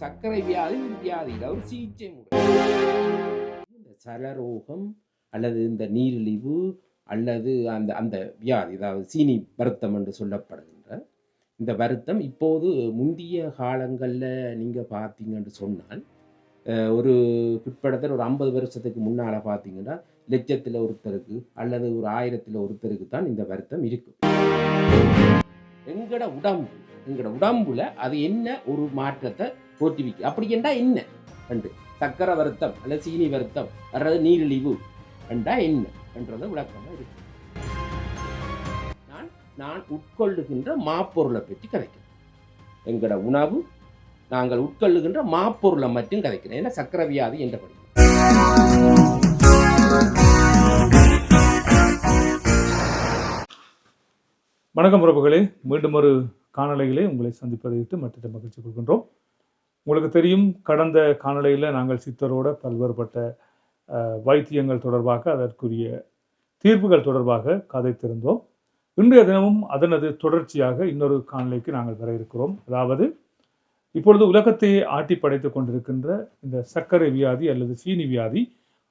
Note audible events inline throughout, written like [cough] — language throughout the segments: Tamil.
சர்க்கரை வியாதி. ஒரு வியாதியில் ஒரு சிகிச்சை முறை. இந்த சலரோகம் அல்லது இந்த நீரிழிவு அல்லது அந்த அந்த வியாதி அதாவது சீனி வருத்தம் என்று சொல்லப்படுகின்ற இந்த வருத்தம் இப்போது முந்தைய காலங்களில் நீங்கள் பார்த்தீங்கன்னு சொன்னால் ஒரு பிற்படத்தில் ஒரு ஐம்பது வருஷத்துக்கு முன்னால் பார்த்தீங்கன்னா லட்சத்தில் ஒருத்தருக்கு அல்லது ஒரு ஆயிரத்தில் ஒருத்தருக்கு தான் இந்த வருத்தம் இருக்கும் எங்கட உடம்பு எங்கட உடம்புல அது என்ன ஒரு மாற்றத்தை தோற்றுவிக்கு அப்படி என்றால் என்ன? அண்டு சக்கரை வருத்தம் அல்லது சீனி வருத்தம் அல்லது நீரிழிவு. என்றா என்ன? என்றது விளக்கமாக இருக்கு. நான் நான் உட்கொள்ளுகின்ற மாப்பொருளை பற்றி கதைக்கிறேன். எங்களோட உணவு நாங்கள் உட்கொள்ளுகின்ற மாப்பொருளை மட்டும் கதைக்கிறேன். ஏன்னா சக்கரை வியாதி என்ற படி. வணக்கம் உறவுகளே. மீண்டும் ஒரு காணொளியிலே உங்களை சந்திப்பதை விட்டு மற்ற மகிழ்ச்சி கொள்கின்றோம். உங்களுக்கு தெரியும் கடந்த காணொளியில் நாங்கள் சித்தரோட பல்வேறுபட்ட வைத்தியங்கள் தொடர்பாக அதற்குரிய தீர்ப்புகள் தொடர்பாக கதைத்திருந்தோம். இன்றைய தினமும் அதனது தொடர்ச்சியாக இன்னொரு காணொலிக்கு நாங்கள் வர இருக்கிறோம். அதாவது இப்பொழுது உலகத்தை ஆட்டி படைத்து கொண்டிருக்கின்ற இந்த சர்க்கரை வியாதி அல்லது சீனி வியாதி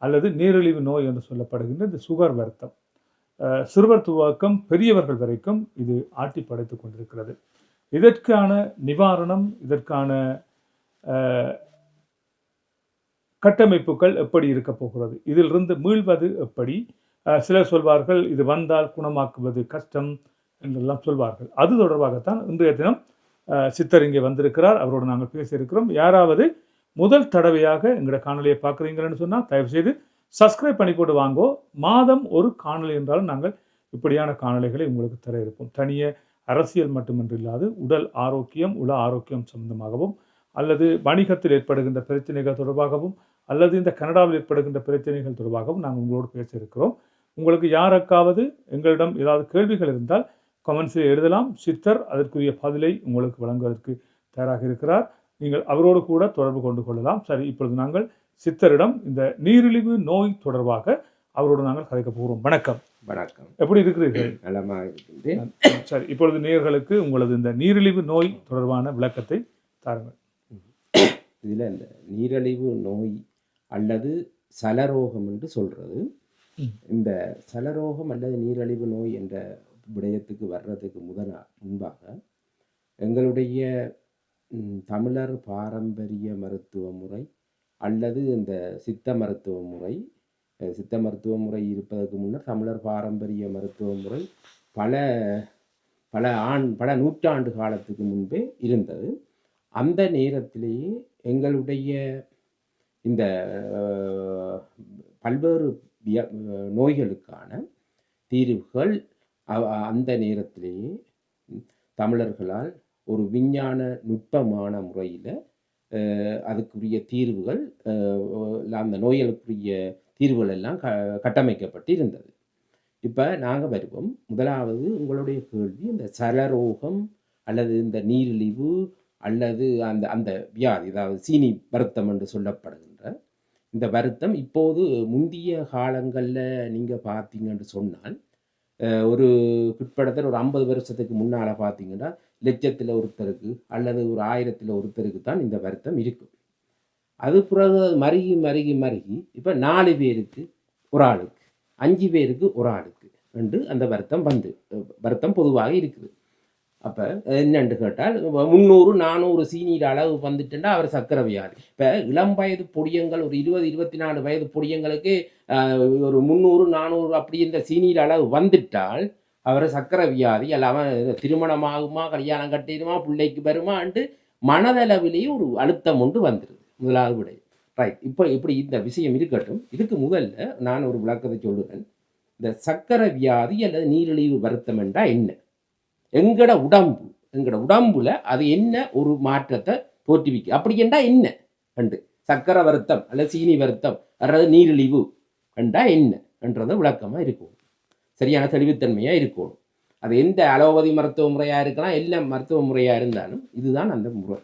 அல்லது நீரிழிவு நோய் என்று சொல்லப்படுகின்ற இந்த சுகர் வருத்தம். சிறுவர் துவக்கம் பெரியவர்கள் வரைக்கும் இது ஆட்டி படைத்து கொண்டிருக்கிறது. இதற்கான நிவாரணம் இதற்கான கட்டமைப்புகள் எப்படி இருக்க போகிறது? இதிலிருந்து மீள்வது எப்படி? சிலர் சொல்வார்கள் இது வந்தால் குணமாக்குவது கஷ்டம் என்றெல்லாம் சொல்வார்கள். அது தொடர்பாகத்தான் இன்றைய தினம் சித்தர் இங்கே வந்திருக்கிறார். அவரோடு நாங்கள் பேசியிருக்கிறோம். யாராவது முதல் தடவையாக எங்களோட காணொலியை பார்க்குறீங்கன்னு சொன்னால் தயவு செய்து சப்ஸ்கிரைப் பண்ணி போட்டு வாங்கோ. மாதம் ஒரு காணொலி என்றாலும் நாங்கள் இப்படியான காணொலிகளை உங்களுக்கு தர இருப்போம். தனிய அரசியல் மட்டுமின்றி இல்லாது உடல் ஆரோக்கியம் உள ஆரோக்கியம் சம்பந்தமாகவும் அல்லது வணிகத்தில் ஏற்படுகின்ற பிரச்சனைகள் தொடர்பாகவும் அல்லது இந்த கனடாவில் ஏற்படுகின்ற பிரச்சனைகள் தொடர்பாகவும் நாங்கள் உங்களோடு பேச இருக்கிறோம். உங்களுக்கு யாருக்காவது எங்களிடம் ஏதாவது கேள்விகள் இருந்தால் கமெண்ட்ஸில் எழுதலாம். சித்தர் அதற்குரிய பதிலை உங்களுக்கு வழங்குவதற்கு தயாராக இருக்கிறார். நீங்கள் அவரோடு கூட தொடர்பு கொண்டு கொள்ளலாம். சரி இப்பொழுது நாங்கள் சித்தரிடம் இந்த நீரிழிவு நோய் தொடர்பாக அவரோடு நாங்கள் கதைக்க போகிறோம். வணக்கம். வணக்கம். எப்படி இருக்கிறீர்கள்? நலமாக இருக்கின்றேன் சரி இப்பொழுது நேயர்களுக்கு உங்களது இந்த நீரிழிவு நோய் தொடர்பான விளக்கத்தை தாருங்கள். இதில் இந்த நீரிழிவு நோய் அல்லது சலரோகம் என்று சொல்கிறது. இந்த சலரோகம் அல்லது நீரிழிவு நோய் என்ற விடயத்துக்கு வர்றதுக்கு முதல முன்பாக எங்களுடைய தமிழர் பாரம்பரிய மருத்துவ முறை அல்லது இந்த சித்த மருத்துவ முறை சித்த மருத்துவ முறை இருப்பதற்கு முன்னர் தமிழர் பாரம்பரிய மருத்துவ முறை பல பல ஆண் பல நூற்றாண்டு காலத்துக்கு முன்பே இருந்தது அந்த நேரத்திலேயே எங்களுடைய இந்த பல்வேறு விய- நோய்களுக்கான தீர்வுகள் அந்த நேரத்திலேயே தமிழர்களால் ஒரு விஞ்ஞான நுட்பமான முறையில் அதுக்குரிய தீர்வுகள் அந்த நோய்களுக்குரிய தீர்வுகள் எல்லாம் க கட்டமைக்கப்பட்டு இருந்தது இப்போ நாங்கள் வருவோம். முதலாவது உங்களுடைய கேள்வி இந்த சலரோகம் அல்லது இந்த நீரிழிவு அல்லது அந்த அந்த வியாதி அதாவது சீனி வருத்தம் என்று சொல்லப்படுகின்ற இந்த வருத்தம் இப்போது முந்திய காலங்களில் நீங்கள் பார்த்தீங்கன்னு சொன்னால் ஒரு பிற்படத்தில் ஒரு ஐம்பது வருஷத்துக்கு முன்னால் பார்த்தீங்கன்னா லட்சத்தில் ஒருத்தருக்கு அல்லது ஒரு ஆயிரத்தில் ஒருத்தருக்கு தான் இந்த வருத்தம் இருக்கும். அது பிறகு மருகி மருகி மருகி இப்போ நாலு பேருக்கு ஒரு ஆளுக்கு அஞ்சு பேருக்கு ஒரு ஆளுக்கு என்று அந்த வருத்தம் வந்து வருத்தம் பொதுவாக இருக்குது. அப்போ என்னன்னு கேட்டால் முந்நூறு நானூறு சீனியில் அளவு வந்துட்டுன்னா அவர் சக்கரை வியாதி இப்போ இளம் வயது பொடியங்கள் ஒரு இருபது இருபத்தி நாலு வயது பொடியங்களுக்கு ஒரு முந்நூறு நானூறு அப்படி இந்த சீனியில் அளவு வந்துட்டால் அவர் சக்கரை வியாதி எல்லாம் திருமணமாகுமா கல்யாணம் கட்டிடுமா பிள்ளைக்கு வருமான்ட்டு மனதளவிலேயே ஒரு அழுத்தம் ஒன்று வந்துடுது முதலாவது விடை. ரைட் இப்போ இப்படி இந்த விஷயம் இருக்கட்டும். இதுக்கு முதல்ல நான் ஒரு விளக்கத்தை சொல்லுறேன். இந்த சக்கரை வியாதி அல்லது நீரிழிவு வருத்தம் என்றால் என்ன? எங்கட உடம்பு எங்கட உடம்புல அது என்ன ஒரு மாற்றத்தை தோற்றுவிக்கு அப்படி என்றா என்ன? என்று சக்கரை வருத்தம் அல்லது சீனி வருத்தம் அல்லது நீரிழிவு என்றால் என்ன? என்றது விளக்கமாக இருக்கும். சரியான தெளிவுத்தன்மையாக இருக்கணும் அது எந்த அலோபதி மருத்துவ முறையாக இருக்கலாம் எல்லா மருத்துவ முறையாக இருந்தாலும் இதுதான் அந்த முறை.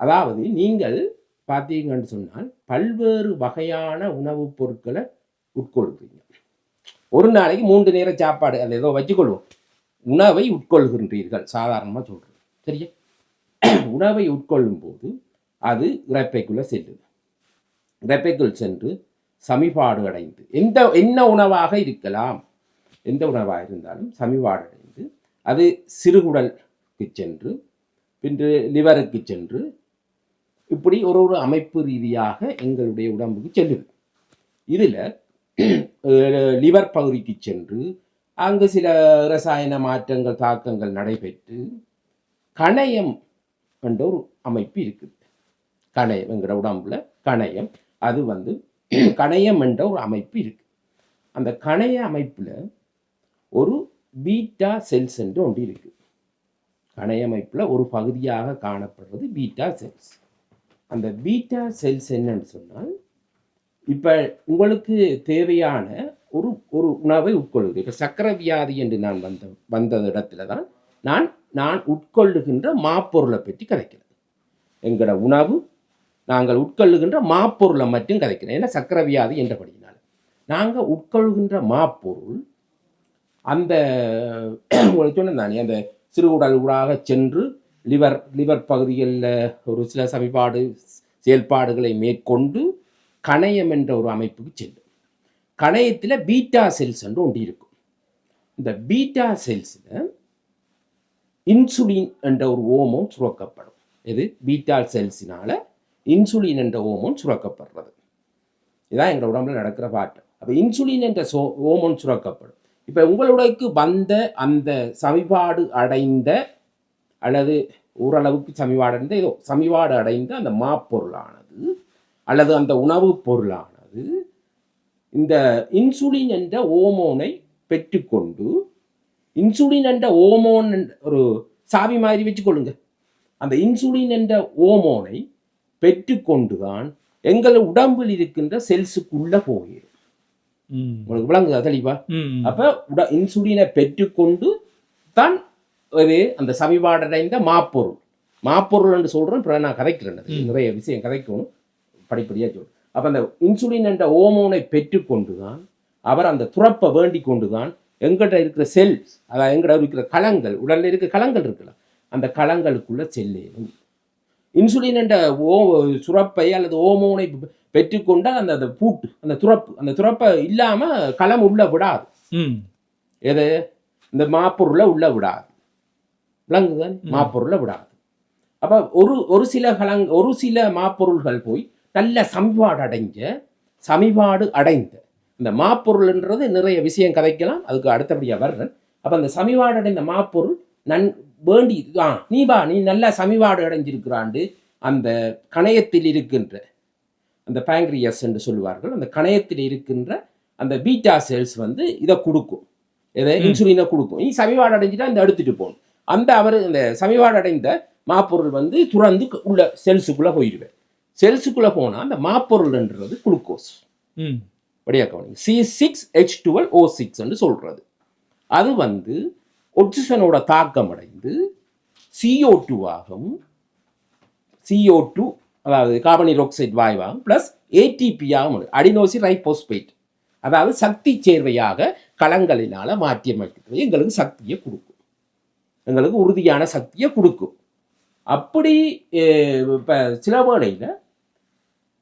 அதாவது நீங்கள் பார்த்தீங்கன்னு சொன்னால் பல்வேறு வகையான உணவுப் பொருட்களை உட்கொள்கிறீங்க ஒரு நாளைக்கு மூன்று நேர சாப்பாடு அதை ஏதோ வச்சுக்கொள்வோம். உணவை உட்கொள்கின்றீர்கள் சாதாரணமாக சொல்கிறேன் சரியா? [clears throat] உணவை உட்கொள்ளும் போது அது இறப்பைக்குள்ளே செல்லுது. இறப்பைக்குள் சென்று சமிபாடு அடைந்து எந்த என்ன உணவாக இருக்கலாம் எந்த உணவாக இருந்தாலும் சமிபாடு அடைந்து அது சிறுகுடலுக்கு சென்று பின்று லிவருக்கு சென்று இப்படி ஒரு ஒரு அமைப்பு ரீதியாக எங்களுடைய உடம்புக்கு செல்லுது. இதில் [clears throat] லிவர் பகுதிக்கு சென்று அங்கு சில ரசாயன மாற்றங்கள் தாக்கங்கள் நடைபெற்று கணையம் என்ற ஒரு அமைப்பு இருக்குது. கணையம் எங்கிற உடம்புல கணையம். அது வந்து கணையம் என்ற ஒரு அமைப்பு இருக்கு. அந்த கணைய அமைப்பில் ஒரு பீட்டா செல்ஸ் என்று ஒன்று இருக்கு. கணைய ஒரு பகுதியாக காணப்படுறது பீட்டா செல்ஸ். அந்த பீட்டா செல்ஸ் என்னன்னு சொன்னால் இப்போ உங்களுக்கு தேவையான ஒரு ஒரு உணவை உட்கொள்கிறேன் இப்போ சக்கர வியாதி என்று நான் வந்த வந்த இடத்துல தான் நான் நான் உட்கொள்ளுகின்ற மாப்பொருளை பற்றி கதைக்கிறேன் எங்களோட உணவு நாங்கள் உட்கொள்ளுகின்ற மாப்பொருளை மட்டும் கதைக்கிறேன். ஏன்னா சக்கர வியாதி என்றபடியினால் நாங்கள் உட்கொள்கின்ற மாப்பொருள் அந்த உங்களுக்கு சொன்னேன் தானே அந்த சிறுகுடல் ஊடாக சென்று லிவர் லிவர் பகுதிகளில் ஒரு சில சமிபாடு செயல்பாடுகளை மேற்கொண்டு கணையம் என்ற ஒரு அமைப்புக்கு செல்லும் கணையத்தில் பீட்டா செல்ஸ் என்று ஒன்று இருக்கும். இந்த பீட்டா செல்ஸில் இன்சுலின் என்ற ஒரு ஓமம் சுரக்கப்படும். இது பீட்டா செல்ஸினால் இன்சுலின் என்ற ஓமம் சுரக்கப்படுறது. இதான் எங்கள் உடம்புல நடக்கிற பாட்டு. அப்போ இன்சுலின் என்ற சோ ஓமம் சுரக்கப்படும். இப்போ உங்களுக்கு வந்த அந்த சமிபாடு அடைந்த அல்லது ஓரளவுக்கு சமிபாடு அடைந்த ஏதோ சமிபாடு அடைந்த அந்த மாப்பொருளானது அல்லது அந்த உணவுப் பொருளானது இந்த இன்சுலின் என்ற ஓமோனை பெற்றுக்கொண்டு இன்சுலின் என்ற ஓமோன் ஒரு சாவி மாதிரி வச்சுக்கொள்ளுங்க. அந்த இன்சுலின் என்ற ஓமோனை பெற்றுக்கொண்டு தான் எங்கள் உடம்பில் இருக்கின்ற செல்ஸுக்குள்ள போயிடும். உங்களுக்கு விளங்குதா தெளிவா. அப்ப உட இன்சுலினை பெற்றுக்கொண்டு தான் அது அந்த சமிபாடடைந்த மாப்பொருள். மாப்பொருள் என்று சொல்றேன் நான் கதைக்கிறேன். நிறைய விஷயம் கதைக்கணும். படிப்படியாக சொல்றேன். அப்ப அந்த இன்சுலின் என்ற ஓமோனை பெற்றுக்கொண்டு தான் அவர் அந்த துறப்பை வேண்டி கொண்டு தான் எங்கிட்ட இருக்கிற செல்ஸ் அதாவது எங்கிட்ட இருக்கிற களங்கள் உடல்ல இருக்கிற களங்கள் இருக்குல்ல அந்த களங்களுக்குள்ள செல்லேனும் இன்சுலின் என்ற ஓ சுரப்பை அல்லது ஓமோனை பெற்றுக்கொண்டால் அந்த அந்த பூட்டு அந்த துறப்பு அந்த துறப்பை இல்லாம களம் உள்ள விடாது. ம். எது? இந்த மாப்பொருளை உள்ள விடாது. விளங்குதான் ம். மாப்பொருளை விடாது. அப்ப ஒரு ஒரு சில கலங் ஒரு சில மாப்பொருள்கள் போய் நல்ல சமிபாடு அடைஞ்ச சமிபாடு அடைந்த. இந்த மாப்பொருள்ன்றது நிறைய விஷயம் கதைக்கலாம் அதுக்கு அடுத்தபடியா வர்றேன். அப்ப அந்த சமிபாடு அடைந்த மாப்பொருள் நன் வேண்டி ஆ நீ வா நீ நல்லா சமிபாடு அடைஞ்சிருக்கிறாண்டு அந்த கணையத்தில் இருக்கின்ற அந்த பேங்க்ரியஸ் என்று சொல்லுவார்கள் அந்த கணையத்தில் இருக்கின்ற அந்த பீட்டா செல்ஸ் வந்து இதை கொடுக்கும். இதை. இன்சுலினை கொடுக்கும். நீ சமிபாடு அடைஞ்சிட்டா இந்த எடுத்துட்டு போகணும் அந்த அவர் இந்த சமிபாடு அடைந்த மாப்பொருள் வந்து துறந்து உள்ள செல்ஸுக்குள்ள போயிடுவேன். செல்ஸுக்குள்ள போனா அந்த மாப்பொருள்ன்றது குளுக்கோஸ். ம். வடியா கவனிங்க. C six H twelve O six சொல்றது. அது வந்து ஒக்சிஜனோட தாக்கம் அடைந்து சிஓ டூவாகவும் சிஓ டூ அதாவது கார்பனீர் ஆக்சைடு வாயுவாகும் ப்ளஸ் ஏடிபியாகவும் அடினோசி ரைபோஸ்பேட் அதாவது சக்தி சேர்வையாக களங்களினால மாற்றியமைக்கிறது. எங்களுக்கு சக்தியை கொடுக்கும். எங்களுக்கு உறுதியான சக்தியை கொடுக்கும். அப்படி இப்போ சில வேளையில்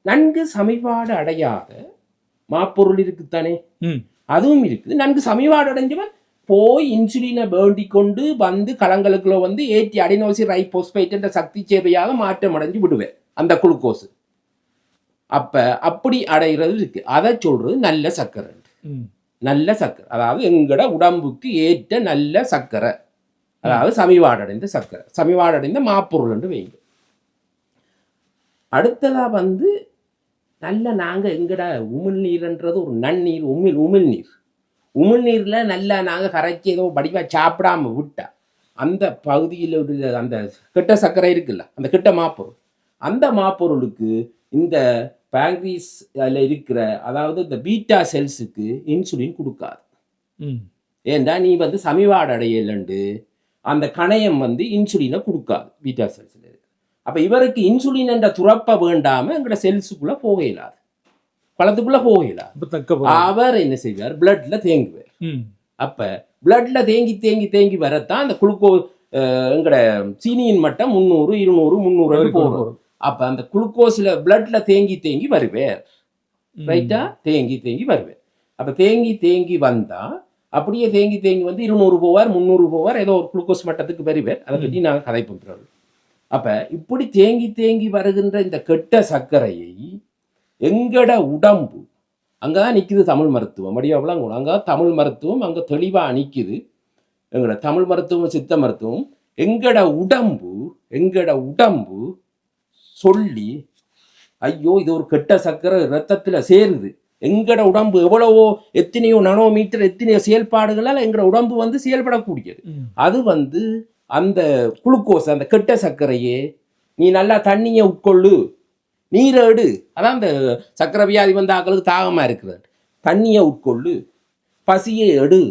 நன்கு சமிபாடு அடையாத மாப்பொருள் இருக்குத்தானே. அதுவும் இருக்குது. நன்கு சமிபாடு அடைஞ்சவன் போய் இன்சுலினை வேண்டி கொண்டு வந்து களங்களுக்குள்ள வந்து ஏற்றி அடினோசி ரைபோஸ்பேட் என்ற சக்தி சேவையாக மாற்றம் அடைஞ்சு விடுவேன். அந்த குளுக்கோஸ். அப்ப அப்படி அடைகிறது இருக்கு. அதை சொல்றது நல்ல சர்க்கரை. ம். நல்ல சர்க்கரை. அதாவது எங்கட உடம்புக்கு ஏற்ற நல்ல சர்க்கரை. அதாவது சமிவாடடைந்த சர்க்கரை. சமிவாடடைந்த மாப்பொருள் என்று வைங்க அடுத்ததா வந்து நல்ல நாங்க எங்கட உமிழ்நீர்ன்றது ஒரு நன்னீர் உமிழ் உமிழ்நீர் உமிழ்நீர்ல நல்லா நாங்க கரைச்சி ஏதோ வடிவா சாப்பிடாம விட்டா அந்த பகுதியில் உள்ள அந்த கெட்ட சர்க்கரை இருக்குல்ல அந்த கெட்ட மாப்பொருள். அந்த மாப்பொருளுக்கு இந்த பேங்க்ரீஸ் அதில் இருக்கிற அதாவது இந்த பீட்டா செல்ஸுக்கு இன்சுலின் கொடுக்காது. ம். ஏன்டா நீ வந்து சமிவாடு அடையலண்டு அந்த கணையம் வந்து இன்சுலினை கொடுக்காது பீட்டா இருக்கு அப்போ இவருக்கு இன்சுலின் என்ற துறப்ப வேண்டாம எங்கட செல்ஸுக்குள்ள போக இயலாது. பழத்துக்குள்ள போக இயலாது. அவர் என்ன செய்வார்? பிளட்ல தேங்குவார். அப்ப பிளட்ல தேங்கி தேங்கி தேங்கி வரத்தான் அந்த குளுக்கோ எங்கட சீனியின் மட்டம் முந்நூறு இருநூறு முந்நூறு போகும். அப்ப அந்த குளுக்கோஸ்ல பிளட்ல தேங்கி தேங்கி வருவேன் ம். ரைட்டா தேங்கி தேங்கி வருவேன் அப்ப தேங்கி தேங்கி வந்தா அப்படியே தேங்கி தேங்கி வந்து இருநூறு போவார் முந்நூறு போவார் ஏதோ ஒரு குளுக்கோஸ் மட்டத்துக்கு வருவார். அதை பற்றி நாங்கள் கதைப்போம் பிறகு அப்ப இப்படி தேங்கி தேங்கி வருகின்ற இந்த கெட்ட சர்க்கரையை எங்கட உடம்பு அங்கதான் நிக்குது தமிழ் மருத்துவம். மடியாவெல்லாம் அங்க தமிழ் மருத்துவம் அங்க தெளிவா நிக்குது. எங்கட தமிழ் மருத்துவம் சித்த மருத்துவம் எங்கட உடம்பு எங்கட உடம்பு சொல்லி ஐயோ இது ஒரு கெட்ட சர்க்கரை ரத்தத்துல சேருது. எங்கட உடம்பு எவ்வளவோ எத்தனையோ நனோமீட்டர் எத்தனையோ செயல்பாடுகளால் எங்கட உடம்பு வந்து செயல்படக்கூடியது. அது வந்து அந்த குளுக்கோஸ் அந்த கெட்ட சர்க்கரையே நீ நல்லா தண்ணியை உட்கொள்ளு நீரேடு எடு. அதான் அந்த சர்க்கரை வியாதி வந்த ஆக்களுக்கு தாகமாக இருக்கிறது. தண்ணியை உட்கொள்ளு பசியை எடு.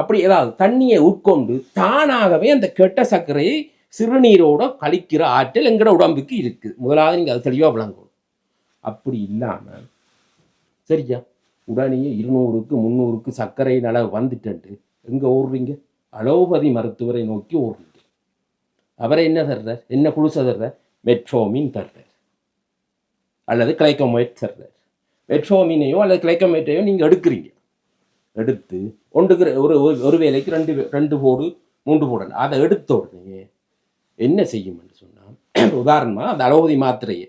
அப்படி ஏதாவது தண்ணியை உட்கொண்டு தானாகவே அந்த கெட்ட சர்க்கரையை சிறுநீரோட கழிக்கிற ஆற்றல் எங்களோட உடம்புக்கு இருக்குது முதலாவது நீங்கள் அது தெளிவாக விளங்கணும். அப்படி இல்லாமல் சரியா? உடனே இருநூறுக்கு முந்நூறுக்கு சர்க்கரை நல வந்துட்டு எங்கே ஓடுறீங்க? அலோபதி மருத்துவரை நோக்கி ஓடுறீங்க அவரை என்ன தர்றார்? என்ன குளுச தர்றார்? மெட்ஃபோமின் தர்றார். அல்லது கிளைக்கோமைட் தர்றார். மெட்ஃபோமினையோ அல்லது கிளைக்கோமைட்டையோ நீங்கள் எடுக்கிறீங்க. எடுத்து ஒன்றுக்கு ஒரு ஒரு- வேலைக்கு ரெண்டு ரெண்டு போடு மூன்று போடணும் அதை எடுத்த உடனே என்ன செய்யும்னு சொன்னால் [clears throat] உதாரணமாக அந்த அலோபதி மாத்திரையை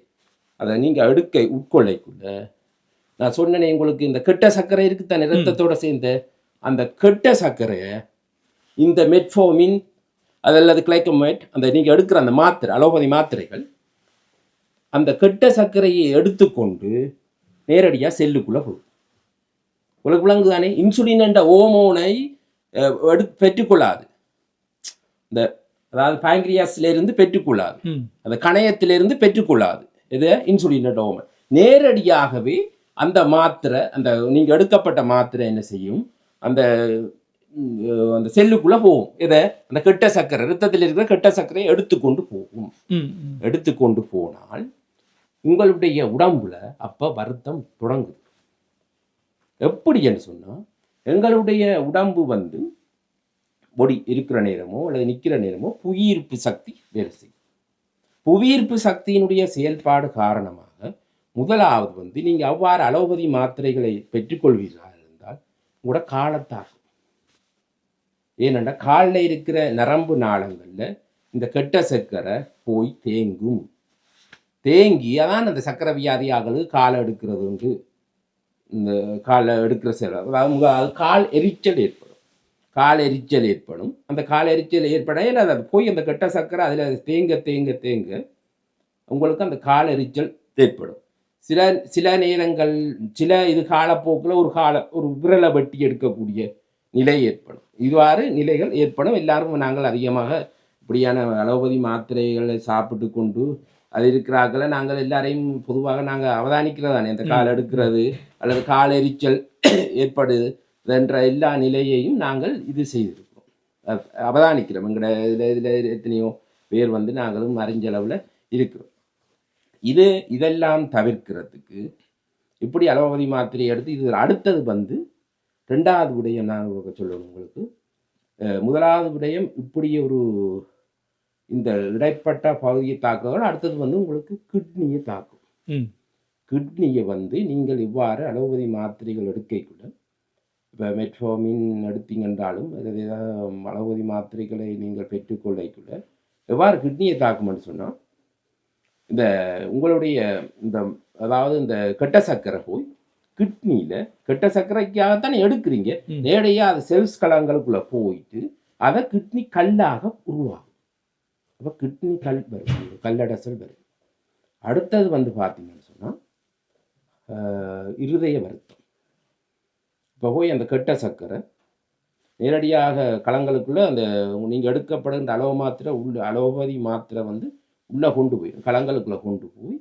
அதை நீங்கள் எடுக்க உட்கொள்ளைக்குள்ள நான் சொன்னேனே உங்களுக்கு இந்த கெட்ட சர்க்கரை இருக்குது தானே ரத்தத்தோட சேர்ந்த அந்த கெட்ட சர்க்கரையை இந்த மெட்ஃபோமின் அது அல்லது கிளைக்கோமைட் அந்த நீங்கள் எடுக்கிற அந்த மாத்திரை அலோபதி மாத்திரைகள் அந்த கெட்ட சர்க்கரையை எடுத்துக்கொண்டு நேரடியாக செல்லுக்குள்ளே போகும். உங்களுக்கு விளங்கு தானே இன்சுலின் என்ற ஓமோனை எடு பெற்றுக்கொள்ளாது. இந்த அதாவது இருந்து பெற்றுக்கொள்ளாது. அந்த கணையத்திலிருந்து பெற்றுக்கொள்ளாது. இது இன்சுலின் என்ற ஓமன் நேரடியாகவே அந்த மாத்திரை அந்த நீங்கள் எடுக்கப்பட்ட மாத்திரை என்ன செய்யும்? அந்த அந்த செல்லுக்குள்ளே போகும். இதை அந்த கெட்ட சர்க்கரை ரத்தத்தில் இருக்கிற கெட்ட சர்க்கரையை எடுத்துக்கொண்டு போகும். எடுத்துக்கொண்டு போனால் உங்களுடைய உடம்புல அப்ப வருத்தம் தொடங்குது. எப்படி என்று சொன்னா எங்களுடைய உடம்பு வந்து பொடி இருக்கிற நேரமோ அல்லது நிற்கிற நேரமோ புவியீர்ப்பு சக்தி வேலை செய்யும். புவியீர்ப்பு சக்தியினுடைய செயல்பாடு காரணமாக முதலாவது வந்து நீங்க அவ்வாறு அலோபதி மாத்திரைகளை பெற்றுக்கொள்வீர்களாக இருந்தால் உங்களோட காலத்தாகும். ஏனென்றால் காலில் இருக்கிற நரம்பு நாளங்களில் இந்த கெட்ட சர்க்கரை போய் தேங்கும். தேங்கி அதான் அந்த சக்கரை வியாதியாகளுக்கு காலை எடுக்கிறது உண்டு இந்த காலை எடுக்கிற சில அதாவது அது கால் எரிச்சல் ஏற்படும். கால் எரிச்சல் ஏற்படும். அந்த கால் எரிச்சல் ஏற்பட ஏன்னா அது போய் அந்த கெட்ட சக்கரை அதில் தேங்க தேங்க தேங்க உங்களுக்கு அந்த கால் எரிச்சல் ஏற்படும். சில சில நேரங்கள் சில இது காலப்போக்கில் ஒரு கால ஒரு விரலை வெட்டி எடுக்கக்கூடிய நிலை ஏற்படும். இவ்வாறு நிலைகள் ஏற்படும். எல்லாரும் நாங்கள் அதிகமாக இப்படியான அலோபதி மாத்திரைகளை சாப்பிட்டு கொண்டு அது இருக்கிறாக்களை நாங்கள் எல்லாரையும் பொதுவாக நாங்கள் அவதானிக்கிறதானே அந்த கால் எடுக்கிறது அல்லது கால் எரிச்சல் ஏற்படுது என்ற எல்லா நிலையையும் நாங்கள் இது செய்திருக்கிறோம். அவதானிக்கிறோம். எங்களோட இதில் இதில் எத்தனையோ பேர் வந்து நாங்களும் அறிஞ்சளவில் இருக்கிறோம். இது இதெல்லாம் தவிர்க்கிறதுக்கு இப்படி அலோபதி மாத்திரை எடுத்து இது அடுத்தது வந்து ரெண்டாவது விடயம் நான் சொல்லணும் உங்களுக்கு முதலாவது விடயம் இப்படி ஒரு இந்த இடைப்பட்ட பகுதியை தாக்குறதோட அடுத்தது வந்து உங்களுக்கு கிட்னியை தாக்கும். கிட்னியை வந்து நீங்கள் இவ்வாறு அலோபதி மாத்திரைகள் எடுக்கக்குள்ள இப்போ மெட்ஃபோமின் எடுத்தீங்கன்றாலும் அல்லது ஏதாவது அலோபதி மாத்திரைகளை நீங்கள் பெற்றுக்கொள்ளக்குள்ள எவ்வாறு கிட்னியை தாக்கும்னு சொன்னால் இந்த உங்களுடைய இந்த அதாவது இந்த கெட்ட சர்க்கரை போய் கிட்னியில் கெட்ட சர்க்கரைக்காகத்தானே எடுக்கிறீங்க. நேரடியாக அது செல்ஸ் கலங்களுக்குள்ளே போயிட்டு அதை கிட்னி கல்லாக உருவாகும் அப்போ கிட்னி கல் வரும். கல்லடசல் வரும். அடுத்தது வந்து பார்த்தீங்கன்னு சொன்னால் இருதய வருத்தம். இப்போ போய் அந்த கெட்ட சர்க்கரை நேரடியாக களங்களுக்குள்ள அந்த நீங்கள் எடுக்கப்படுகின்ற அலோவ மாத்திரை உள்ள அலோபதி மாத்திரை வந்து உள்ளே கொண்டு போய் களங்களுக்குள்ளே கொண்டு போய்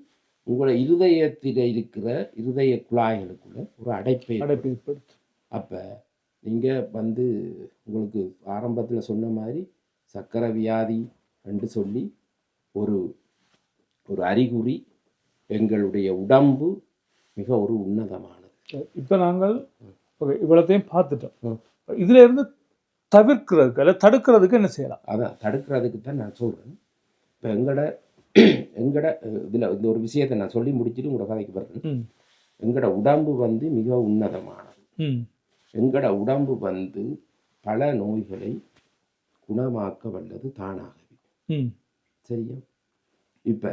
உங்களோட இருதயத்தில் இருக்கிற இருதய குழாய்களுக்குள்ள ஒரு அடைப்பை. அடைப்பு. அப்போ நீங்கள் வந்து உங்களுக்கு ஆரம்பத்தில் சொன்ன மாதிரி சர்க்கரை வியாதி என்று சொல்லி ஒரு ஒரு அறிகுறி எங்களுடைய உடம்பு மிக ஒரு உன்னதமானது இப்ப நாங்கள் இவ்வளத்தையும் பார்த்துட்டோம். இதுல இருந்து தவிர்க்கிறதுக்கு அல்ல தடுக்கிறதுக்கு என்ன செய்யலாம் அதான் தடுக்கிறதுக்கு தான் நான் சொல்கிறேன் இப்போ எங்களோட எங்கட இதில் இந்த ஒரு விஷயத்தை நான் சொல்லி முடிச்சுட்டு உங்களோட கதைக்கு வர்றேன் எங்கட உடம்பு வந்து மிக உன்னதமானது. எங்கட உடம்பு வந்து பல நோய்களை குணமாக்க வல்லது தானாகவே. சரியா? இப்போ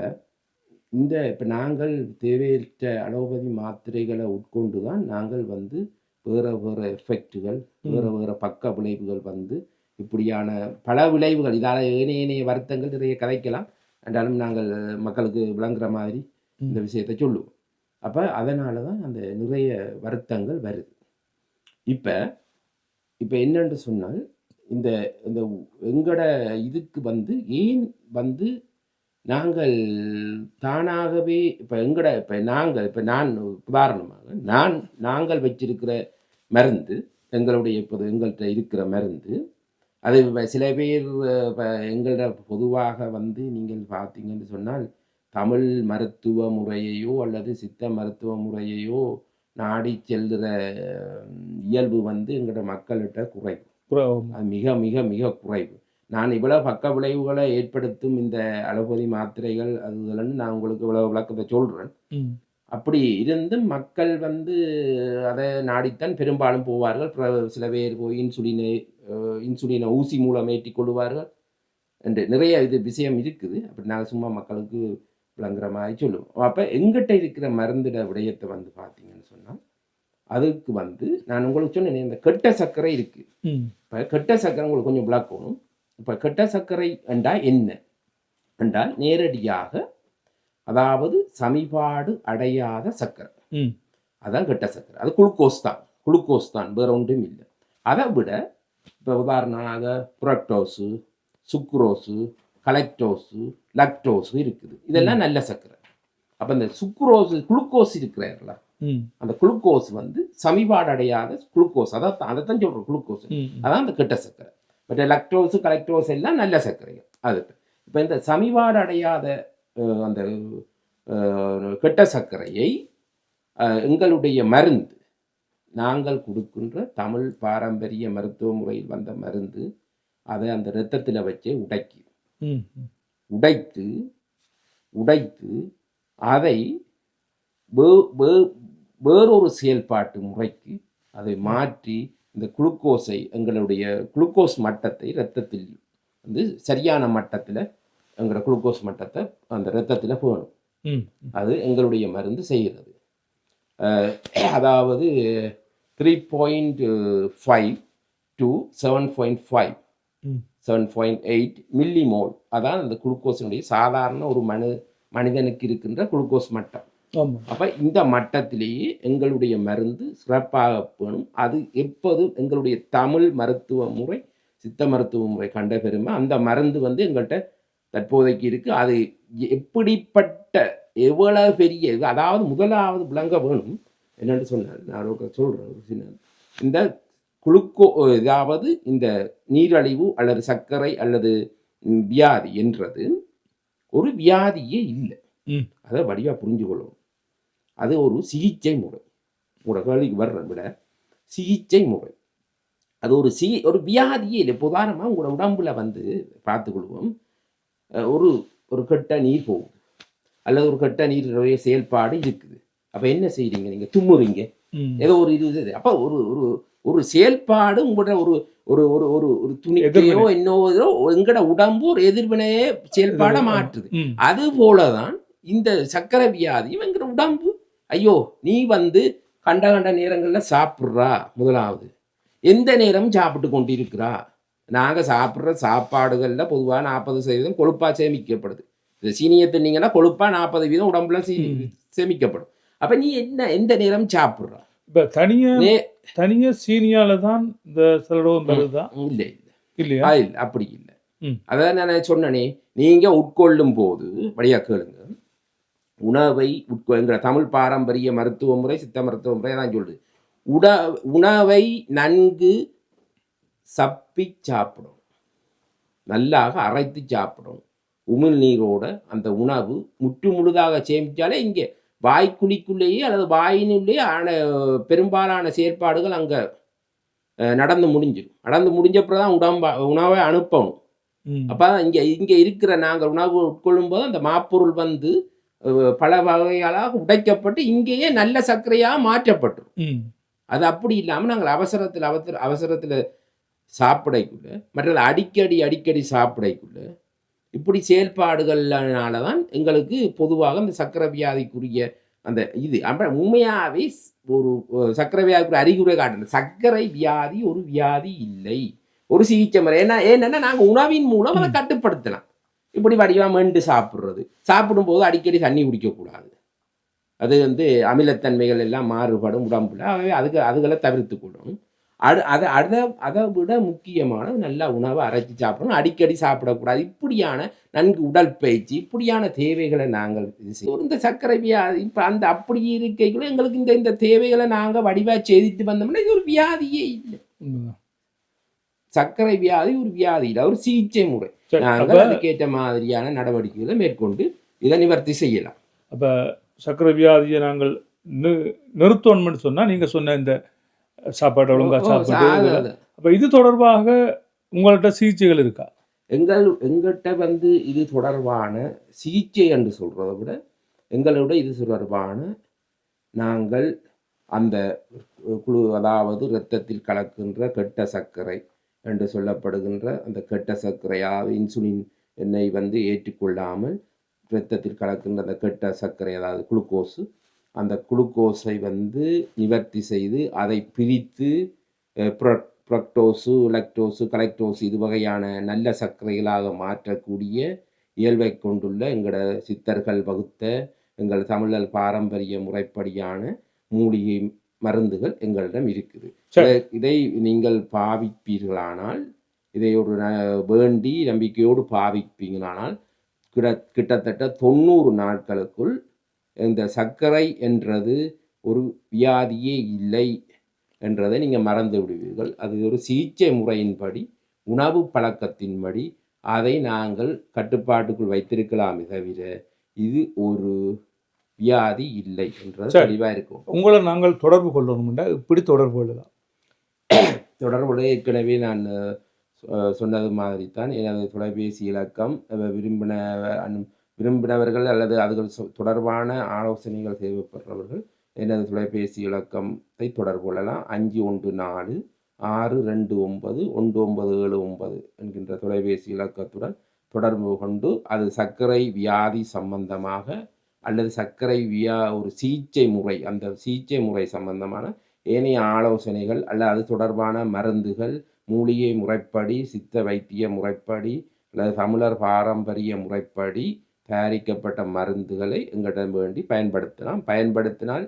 இந்த இப்போ நாங்கள் தேவையற்ற அலோபதி மாத்திரைகளை உட்கொண்டு தான் நாங்கள் வந்து வேறு வேறு எஃபெக்ட்டுகள் வேறு வேறு பக்க விளைவுகள் வந்து இப்படியான பல விளைவுகள் இதால் ஏனைய ஏனைய வருத்தங்கள் நிறைய கதைக்கலாம். என்றாலும் நாங்கள் மக்களுக்கு விளங்குற மாதிரி இந்த விஷயத்தை சொல்லுவோம். அப்போ அதனால தான் அந்த நிறைய வருத்தங்கள் வருது. இப்போ இப்போ என்னன்னு சொன்னால் இந்த இந்த எங்கட இதுக்கு வந்து ஏன் வந்து நாங்கள் தானாகவே இப்போ எங்கட இப்போ நாங்கள் இப்போ நான் உதாரணமாக நான் நாங்கள் வச்சிருக்கிற மருந்து எங்களுடைய இப்போது எங்கள்கிட்ட இருக்கிற மருந்து அது சில பேர் இப்போ எங்கள்ட பொதுவாக வந்து நீங்கள் பார்த்தீங்கன்னு சொன்னால் தமிழ் மருத்துவ முறையையோ அல்லது சித்த மருத்துவ முறையையோ நாடி செல்லுற இயல்பு வந்து எங்களோட மக்கள்கிட்ட குறைவு. அது மிக மிக மிக குறைவு. நான் இவ்வளவு பக்க விளைவுகளை ஏற்படுத்தும் இந்த அலோபதி மாத்திரைகள் அது இதுலன்னு நான் உங்களுக்கு இவ்வளவு விளக்கத்தை சொல்கிறேன் அப்படி இருந்தும் மக்கள் வந்து அதை நாடித்தான் பெரும்பாலும் போவார்கள். சில பேர் போய் இன்சுலினை இன்சுலினை ஊசி மூலம் ஏற்றிக் கொள்வார்கள் என்று நிறைய இது விஷயம் இருக்குது. அப்படி நாங்கள் சும்மா மக்களுக்கு விளங்குற மாதிரி சொல்லுவோம். அப்போ எங்கிட்ட இருக்கிற மருந்திட விடயத்தை வந்து பார்த்தீங்கன்னு சொன்னால் அதுக்கு வந்து நான் உங்களுக்கு சொன்னேன் இந்த கெட்ட சர்க்கரை இருக்குது இப்போ கெட்ட சர்க்கரை உங்களுக்கு கொஞ்சம் விளக்கணும். இப்போ கெட்ட சர்க்கரை என்றால் என்ன? என்றால் நேரடியாக அதாவது சமிபாடு அடையாத சர்க்கரை. அதான் கெட்ட சர்க்கரை. அது குளுக்கோஸ் தான். குளுக்கோஸ் தான். வேற ஒன்றும் இல்லை. அதை விட இப்போ உதாரணமாக புரக்டோஸு சுக்ரோஸு கலெக்டோஸு லக்டோஸு இருக்குது. இதெல்லாம் நல்ல சர்க்கரை. அப்போ இந்த சுக்ரோஸ் குளுக்கோஸ் இருக்கிறார்களா? அந்த குளுக்கோஸ் வந்து சமிபாடு அடையாத குளுக்கோஸ். அதான் அதைத்தான் சொல்கிறோம் குளுக்கோஸ். அதான் அந்த கெட்ட சர்க்கரை. மற்ற லக்டோஸு கலெக்டோஸ் எல்லாம் நல்ல சர்க்கரைகள். அது. இப்போ இந்த சமிபாடு அடையாத அஹ், அந்த கெட்ட சர்க்கரையை எங்களுடைய மருந்து நாங்கள் கொடுக்கின்ற தமிழ் பாரம்பரிய மருத்துவ முறையில் வந்த மருந்து அதை அந்த இரத்தத்தில் வச்சு உடைக்கி. உடைத்து உடைத்து அதை வேறொரு செயல்பாட்டு முறைக்கு அதை மாற்றி இந்த குளுக்கோஸை எங்களுடைய குளுக்கோஸ் மட்டத்தை இரத்தத்தில் வந்து சரியான மட்டத்தில் எங்களோட குளுக்கோஸ் மட்டத்தை அந்த இரத்தத்தில் போகணும். அது எங்களுடைய மருந்து செய்கிறது. அதாவது three point five to seven point five seven point eight millimole அதான் அந்த குளுக்கோஸினுடைய சாதாரண ஒரு மனு மனிதனுக்கு இருக்கின்ற குளுக்கோஸ் மட்டம். அப்போ இந்த மட்டத்திலேயே எங்களுடைய மருந்து சிறப்பாக போகணும் அது எப்போதும் எங்களுடைய தமிழ் மருத்துவ முறை சித்த மருத்துவ முறை கண்ட பெருமை அந்த மருந்து வந்து எங்கள்கிட்ட தற்போதைக்கு இருக்கு. அது எப்படிப்பட்ட எவ்வளவு பெரிய அதாவது முதலாவது விளங்க வேணும். என்னன்னு சொன்னார். நான் சொல்கிறேன் சின்ன இந்த குளுக்கோ அதாவது இந்த நீரழிவு அல்லது சர்க்கரை அல்லது வியாதி என்றது ஒரு வியாதியே இல்லை. அதை வடிவாக புரிஞ்சு கொள்ளணும் அது ஒரு சிகிச்சை முறை. உங்களோட கேள்விக்கு வர்ற விட. சிகிச்சை முறை. அது ஒரு சி ஒரு வியாதியே இல்லை. உதாரணமாக உங்களோட உடம்புல வந்து பார்த்துக்கொள்வோம். ஒரு ஒரு கெட்ட நீர் போகுது. அல்லது ஒரு கெட்ட நீருடைய செயல்பாடு இருக்குது. அப்போ என்ன செய்றீங்க? நீங்கள் தும்முறீங்க ம். ஏதோ ஒரு இது இது அப்போ ஒரு ஒரு ஒரு செயல்பாடு உங்களோட ஒரு ஒரு ஒரு ஒரு ஒரு துணிக்கையோ. என்னவோ எங்கட உடம்பு ஒரு எதிர்வினையே செயல்பாட மாற்றுது. அது போலதான் இந்த சக்கரை வியாதியும் எங்கிற உடம்பு. ஐயோ நீ வந்து கண்ட கண்ட நேரங்கள்ல சாப்பிட்றா முதலாவது. எந்த நேரமும் சாப்பிட்டு கொண்டிருக்கிறா? நாங்க சாப்பிட்ற சாப்பாடுகள்ல பொதுவா நாற்பது சதவீதம் கொழுப்பா சேமிக்கப்படுது. இந்த சீனியை தின்னீங்கன்னா கொழுப்பா நாற்பது வீதம் உடம்புல. சேமிக்கப்படும். அப்ப நீ என்ன எந்த நேரம் சாப்பிட்றா? இப்போ தனியாக தனியாக சீனியால தான் இந்த வருதா இல்லை இல்லை. இல்லையா? இல்லை அப்படி இல்லை. அதான் நான் சொன்னனே நீங்க உட்கொள்ளும் போது வழியா கேளுங்க. உணவை உட்கொள்கிற தமிழ் பாரம்பரிய மருத்துவ முறை சித்த மருத்துவ முறை தான் சொல்லுது. உட உணவை நன்கு சப்பி சாப்பிடும் நல்லாக அரைத்து சாப்பிடும் உமிழ்நீரோட அந்த உணவு முற்று முழுதாக சேமித்தாலே இங்கே வாய்க்குழிக்குள்ளேயே அல்லது வாயினுள்ளேயே ஆன பெரும்பாலான செயற்பாடுகள் அங்கே நடந்து முடிஞ்சிடும் நடந்து முடிஞ்ச அப்புறம் தான் உடம்ப உணவை அனுப்பணும். அப்போ இங்கே இங்கே இருக்கிற நாங்கள் உணவு உட்கொள்ளும் போது அந்த மாப்பொருள் வந்து பல வகைகளாக உடைக்கப்பட்டு இங்கேயே நல்ல சர்க்கரையாக மாற்றப்பட்டு ம். அது அப்படி இல்லாமல் நாங்கள் அவசரத்தில் அவசர அவசரத்தில் சாப்பிடைக்குள்ள மற்றது அடிக்கடி அடிக்கடி சாப்பிடைக்குள்ள இப்படி செயல்பாடுகள்னால தான் எங்களுக்கு பொதுவாக இந்த சக்கரை வியாதிக்குரிய அந்த இது. அப்புறம் உண்மையாகவே ஒரு சக்கரை வியாதிக்குரிய அறிகுறி காட்டணும் சர்க்கரை வியாதி ஒரு வியாதி இல்லை. ஒரு சிகிச்சை முறை. ஏன்னா ஏன்னா நாங்கள் உணவின் மூலம் அதை கட்டுப்படுத்தலாம். இப்படி வடிவா மெண்டு சாப்பிட்றது. சாப்பிடும்போது அடிக்கடி தண்ணி குடிக்கக்கூடாது. அது வந்து அமிலத்தன்மைகள் எல்லாம் மாறுபடும் உடம்புல. ஆகவே அதுக்கு அதுகளை தவிர்த்து கொள்ளணும் அடு அதை அதை அதை விட முக்கியமான நல்ல உணவை அரைச்சி சாப்பிடணும். அடிக்கடி சாப்பிடக்கூடாது. இப்படியான நன்கு உடற்பயிற்சி இப்படியான தேவைகளை நாங்கள் இந்த சர்க்கரை வியாதி இப்போ அந்த அப்படி இருக்கைக்குள்ள எங்களுக்கு இந்த இந்த தேவைகளை நாங்கள் வடிவாக செய்துட்டு வந்தோம்னா இது ஒரு வியாதியே இல்லை. சர்க்கரை வியாதி ஒரு வியாதி இல்லை. ஒரு சிகிச்சை முறை. நாங்கள் அப்ப அதுக்கேற்ற மாதிரியான நடவடிக்கைகளை மேற்கொண்டு இதை நிவர்த்தி செய்யலாம். சக்கரை வியாதியை நாங்கள் நி- நிறுத்தணும்னு சொன்னா நீங்க சொன்ன இந்த சாப்பாடு ஒழுங்கா ஓ, சாப்பிட்டு அப்ப இது தொடர்பாக உங்கள்ட்ட சிகிச்சைகள் இருக்கா? எங்கள் எங்கள்கிட்ட வந்து இது தொடர்பான சிகிச்சை என்று சொல்கிறத விட எங்களோட இது தொடர்பான நாங்கள் அந்த குழு அதாவது இரத்தத்தில் கலக்கின்ற கெட்ட சர்க்கரை என்று சொல்லப்படுகின்ற அந்த கெட்ட சர்க்கரையாக இன்சுலின் எண்ணெய் வந்து ஏற்றுக்கொள்ளாமல் இரத்தத்தில் கலக்கின்ற அந்த கெட்ட சர்க்கரை அதாவது குளுக்கோஸு அந்த குளுக்கோஸை வந்து நிவர்த்தி செய்து அதை பிரித்து புரக்டோஸு லக்டோஸு கலெக்டோஸ் இது வகையான நல்ல சர்க்கரைகளாக மாற்றக்கூடிய இயல்பை கொண்டுள்ள எங்களோட சித்தர்கள் வகுத்த எங்கள் தமிழர் பாரம்பரிய முறைப்படியான மூலிகை மருந்துகள் எங்களிடம் இருக்குது. இதை- நீங்கள் பாவிப்பீர்களானால் இதை ஒரு வேண்டி நம்பிக்கையோடு பாவிப்பீங்களானால் கிட கிட்டத்தட்ட தொண்ணூறு நாட்களுக்குள் இந்த சர்க்கரை என்றது ஒரு வியாதியே இல்லை என்றதை நீங்கள் மறந்து விடுவீர்கள். அது ஒரு சிகிச்சை முறையின்படி உணவு பழக்கத்தின்படி அதை நாங்கள் கட்டுப்பாட்டுக்குள் வைத்திருக்கலாமே தவிர இது ஒரு வியாதி இல்லை என்றது. தெளிவாக இருக்கும். உங்களை நாங்கள் தொடர்பு கொள்ளணும்னா இப்படி தொடர்பு கொள்ளலாம். [coughs] தொடர்புடைய ஏற்கனவே நான் சொன்னது மாதிரி தான் எனது தொலைபேசி இலக்கம் விரும்பின விரும்பினவர்கள் அல்லது அதுகள் தொடர்பான ஆலோசனைகள் தேவைப்படுறவர்கள் எனது தொலைபேசி இலக்கத்தை தொடர்பு கொள்ளலாம். அஞ்சு ஒன்று நாலு ஆறு ரெண்டு ஒன்பது ஒன்று ஒன்பது ஏழு ஒன்பது என்கின்ற தொலைபேசி இலக்கத்துடன் தொடர்பு கொண்டு அது சர்க்கரை வியாதி சம்பந்தமாக அல்லது சர்க்கரை வியா ஒரு சிகிச்சை முறை அந்த சிகிச்சை முறை சம்பந்தமான ஏனைய ஆலோசனைகள் அல்லது அது தொடர்பான மருந்துகள் மூலிகை முறைப்படி சித்த வைத்திய முறைப்படி அல்லது தமிழர் பாரம்பரிய முறைப்படி தயாரிக்கப்பட்ட மருந்துகளை எங்களிடம் வேண்டி பயன்படுத்தலாம். பயன்படுத்தினால்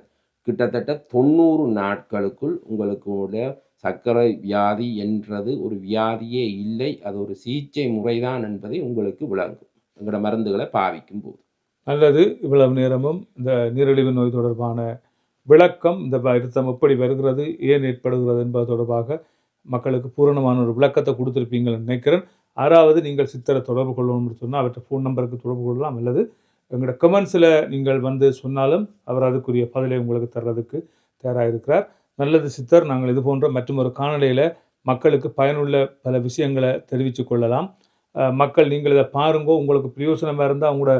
கிட்டத்தட்ட தொண்ணூறு நாட்களுக்குள் உங்களுக்கு சர்க்கரை வியாதி என்றது ஒரு வியாதியே இல்லை. அது ஒரு சிகிச்சை முறைதான் என்பதை உங்களுக்கு விளங்கும். எங்களோட மருந்துகளை பாவிக்கும் போது. அல்லது இவ்வளவு நேரமும் இந்த நீரிழிவு நோய் தொடர்பான விளக்கம் இந்த வருத்தம் எப்படி வருகிறது ஏன் ஏற்படுகிறது என்பது தொடர்பாக மக்களுக்கு பூரணமான ஒரு விளக்கத்தை கொடுத்துருப்பீங்கன்னு நினைக்கிறேன். ஆறாவது நீங்கள் சித்தரை தொடர்பு கொள்ளணும்னு சொன்னால் அவற்றை ஃபோன் நம்பருக்கு தொடர்பு கொள்ளலாம். அல்லது எங்களோட கமெண்ட்ஸில் நீங்கள் வந்து சொன்னாலும் அவர் அதுக்குரிய பதிலை உங்களுக்கு தர்றதுக்கு தயாராக இருக்கிறார் நல்லது சித்தர் நாங்கள் இது போன்ற மற்றும் ஒரு காணொலியில் மக்களுக்கு பயனுள்ள பல விஷயங்களை தெரிவித்து கொள்ளலாம். மக்கள் நீங்கள் இதை பாருங்கோ உங்களுக்கு பிரயோசனமாக இருந்தால் உங்களோட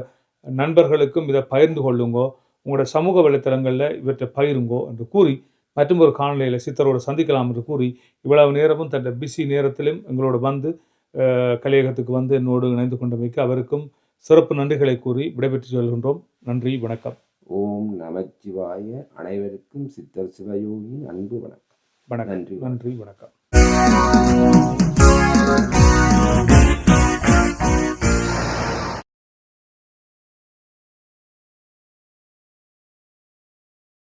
நண்பர்களுக்கும் இதை பகிர்ந்து கொள்ளுங்கோ உங்களோட சமூக வலைத்தளங்களில் இவற்றை பகிருங்கோ என்று கூறி மற்றும் ஒரு காணொலியில் சித்தரோடு சந்திக்கலாம் என்று கூறி இவ்வளவு நேரமும் தன் பிஸி நேரத்திலும் எங்களோட வந்து கலையகத்துக்கு வந்து என்னோடு இணைந்து கொண்டமைக்கு அவருக்கும் சிறப்பு நன்றிகளை கூறி விடைபெற்று செல்கின்றோம். நன்றி வணக்கம். ஓம் நமச்சிவாய. அனைவருக்கும் சித்தர் சிவயோகி அன்பு வணக்கம். வணக்கம். நன்றி நன்றி வணக்கம்.